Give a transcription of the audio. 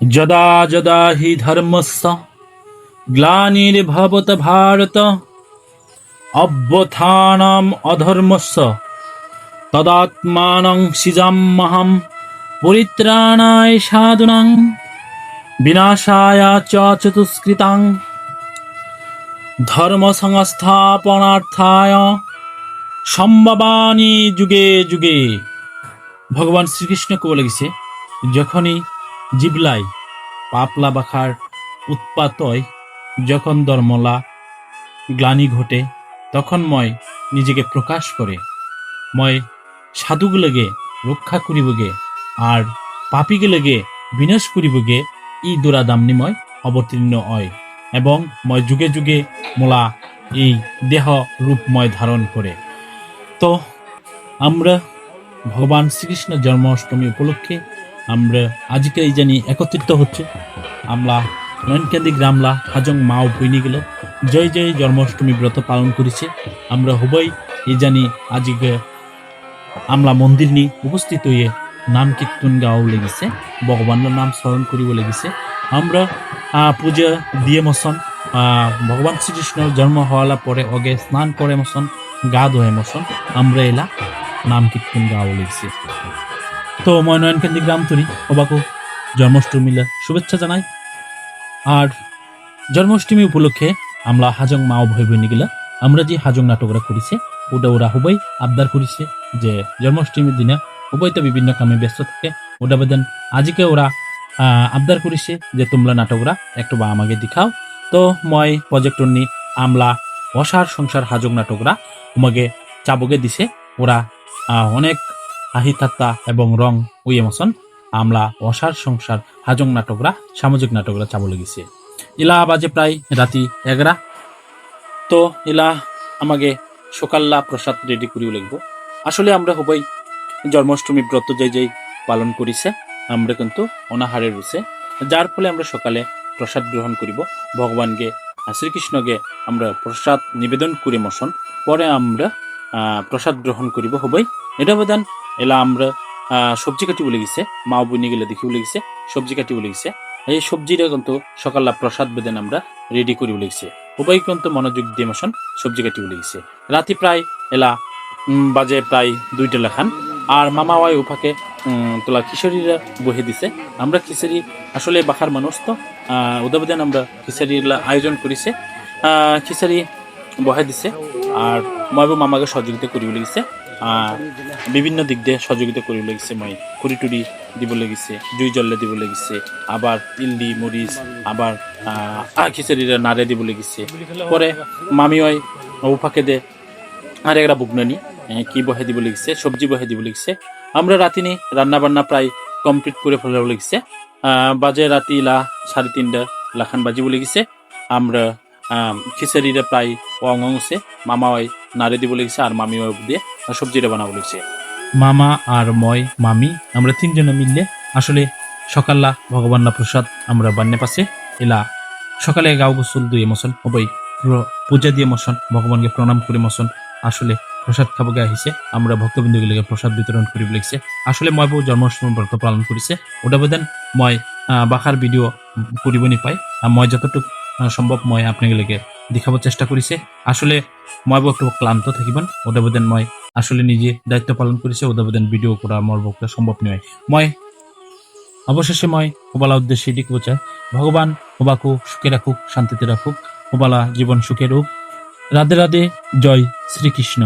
যদা যদা হি ধর্মস্য গ্লানির্ভবত ভারত, অভ্যথানম অধর্মস্য তদাত্মানং সিজাম্যহম পরিত্রাণায় সাধুনাং, বিনাশায় চ চতুষ্কৃতাং ধর্ম সংস্থাপনার্থায় সম্ভবানী যুগে যুগে। ভগবান শ্রীকৃষ্ণকে বলে গেছে, যখনই জিবলাই, পাপলা বাখার উৎপাত হয় যখন ধর্মলা গ্লানি ঘটে, তখন ময় নিজেকে প্রকাশ করে। ময় সাধুগুলোকে রক্ষা করিবগে আর পাপীগুলোকে বিনাশ করিবগে, ই দুরাদামনি ময় অবতীর্ণ হয় এবং ময় যুগে যুগে মোলা এই দেহ রূপময় ধারণ করে। তো, আমরা ভগবান শ্রীকৃষ্ণ জন্মাষ্টমী উপলক্ষে আমরা আজকে এই জানি একত্রিত হচ্ছে। আমরা নয়নকান্দি গ্রামলা হাজং মাও বইনি গেল। জয় জয় জন্মাষ্টমী ব্রত পালন করেছে। আমরা হবই এই জানি আজকে আমরা মন্দির নি উপস্থিত হয়ে নাম কীর্তন গাও লেগেছে। ভগবানের নাম স্মরণ করিব লেগেছে। আমরা পূজা দিয়ে মসন। ভগবান শ্রীকৃষ্ণর জন্ম হওয়ালা পরে অগে স্নান করে মসন, গা ধোয়ে মসন। আমরা এলা নাম কীর্তন গাও লেগেছে। তো মই নয়নকান্দি গ্রাম তরি অবাকু জন্মাষ্টমীলা শুভেচ্ছা জানাই। আর জন্মাষ্টমী উপলক্ষে আমরা হাজং মাও ভয় বই গেলা আমরা যে হাজং নাটকরা করেছে। ওটা ওরা হুবাই আবদার করেছে যে জন্মাষ্টমীর দিনে উভয় তো বিভিন্ন কামে ব্যস্ত থাকে। ওটা বেদেন আজকে ওরা আবদার করেছে যে তোমরা নাটকরা একটু বা আমাকে দেখাও। তো মই প্রজেক্টর নি আমলা অসার সংসার হাজং নাটকরা তোমাকে চাবকে দিছে। ওরা অনেক ঠাট্টা এবং রং ওই এমসন আমলা, অসার সংসার, হাজং নাটকরা, সামাজিক নাটকরা চাব লেগেছে। ইলা বাজে প্রায় রাতি এগারা। তো ইলা আমাকে সকাল্লা প্রসাদ রেডি করিও লাগবো। আসলে আমরা হবাই জন্মাষ্টমী ব্রত যাই যাই পালন করিছে, আমরা কিন্তু অনাহারে রয়েছে। যার ফলে আমরা সকালে প্রসাদ গ্রহণ করিব। ভগবানকে, শ্রীকৃষ্ণকে আমরা প্রসাদ নিবেদন করি মশন। পরে আমরা প্রসাদ গ্রহণ করিব হবাই এটা বেদান এলা আমরা সবজি কাটি বলে গেছে মা বইনি গেলে দেখি বলে গেছে সবজি কাটি বলে গেছে। এই সবজিটা কিন্তু সকালে প্রসাদ বেদেন আমরা রেডি করি বলে গেছে। উভয় কিন্তু মনোযোগ দিয়ে মশন সবজি কাটি বলে গেছে। রাতি প্রায় এলা বাজে প্রায় দুইটা লেখান আর মামা ওয়াই উম, তোলা খিচুড়িরা বহে দিছে। আমরা খিচুড়ি আসলে বাখার মানুষ তো উদাবেদান আমরা খিচুড়ির আয়োজন করেছে। খিচুড়ি বহে দিছে। আর ময়বু মামাকে সহযোগিতা করিব লাগিছে আহ, বিভিন্ন দিক দিয়ে সহযোগিতা করিব লাগিছে মই। খুরি টুরি দিব লাগিছে, জুই জল্লে দিব লাগিছে, আবার ইল্লি, মরিচ, আবার খিচুড়িরা নাড়ে দিব লাগিছে। পরে মামি ওই উপাকে দে, আর একটা বুকনানি কি বহে দিব লাগিছে, সবজি বহে দিব লাগিছে। আমরা রাতি নি রান্না বান্না প্রায় কমপ্লিট করে ফেলাব লাগিছে। বাজে রাতি লা সাড়ে তিনটা লাখান বাজিব লাগিছে। আমরা খিচুড়িটা প্রায় অং অংশে মামা ওই নাড়ে দিব লিখছে আর মামি দিয়ে সবজিটা বানাবো লিখছে। মামা আর মই মামি আমরা তিনজনে মিললে আসলে সকাল্লা ভগবান্না প্রসাদ আমরা বান্নে পাশে এলা সকালে গাও গোসল দুই মশন হবই পূজা দিয়ে মশন ভগবানকে প্রণাম করে মশন আসলে প্রসাদ খাবগে আহিছে আমরা ভক্তবৃন্দগুলিকে প্রসাদ বিতরণ করিব লাগিছে আসলে মই বহু জন্মাষ্টমী ব্রত পালন কৰিছে ওটা বেদেন মই ভিডিঅ' কৰিব নিপাই আহ, মই যতটুক আহ, সম্ভৱ মই আপোনালোকে দেখাব চেষ্টা করেছে। আসলে মই বক্ত ক্লান্ত থাকিবেন ওদাবদেন বেদেন মই আসলে নিজে দায়িত্ব পালন করেছে ওদাবদেন ভিডিও করা কৰা মোৰ সম্ভব নয়। মই অবশেষে মই হোবালা উদ্দেশ্যে এটি চাই। ভগবান হোবাকু সুখে রাখুক শান্তিতে রাখুক হোবালা জীবন সুখে রূপ রাধে রাধে জয় শ্রীকৃষ্ণ।